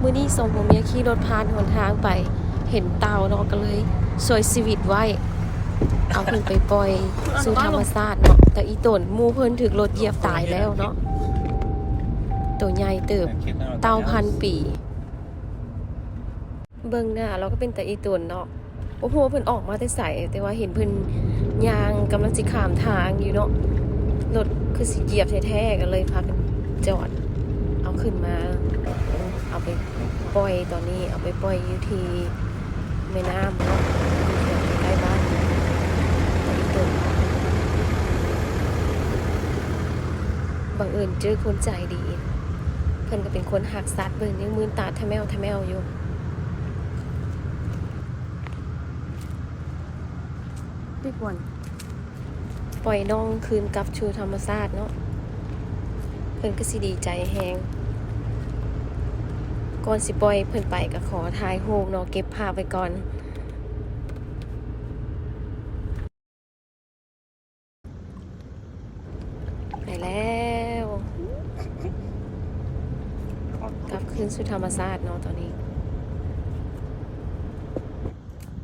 มื้อนี้ส่งผมเมียขี่รถผ่านหนทางไป เห็นเต่าเนาะก็เลยสวยชีวิตไว้ เอาเพิ่นไปปล่อยสู่ธรรมชาติเนาะแต่อีตนหมู่เพิ่นถึกรถเหยียบตายแล้วเนาะตัวใหญ่เติบเต่าพันปี เบิ่งหน้าเราก็เป็นแต่อีตนเนาะโอ้โหเพิ่นออกมาแต่ใสแต่ว่าเห็นเพิ่นยางกำลังสิขามทางอยู่เนาะรถคือสิเหยียบแท้ๆกันเลยพากันจอด เอาขึ้นมา ปปล่อยตอนนี้เอาไปปล่อยอยู่ที่แม่น้ำเนาะใกล้บ้านแต่อีตนบังเอิญเจอคนใจดี เพิ่นก็เป็นคนหักสัตว์เบิ่งยังมืนตาทะแมวทะแมวอยู่บิ๊กวันปล่อยน้องคืนกลับชูธรรมชาติเนาะเพิ่นก็สิดีใจแฮง ก่อนสิปล่อยเพิ่นไปก็ขอถ่ายรูปเนาะเก็บภาพไว้ก่อน ไปแล้วกลับคืนสู่ธรรมชาติเนาะตอนนี้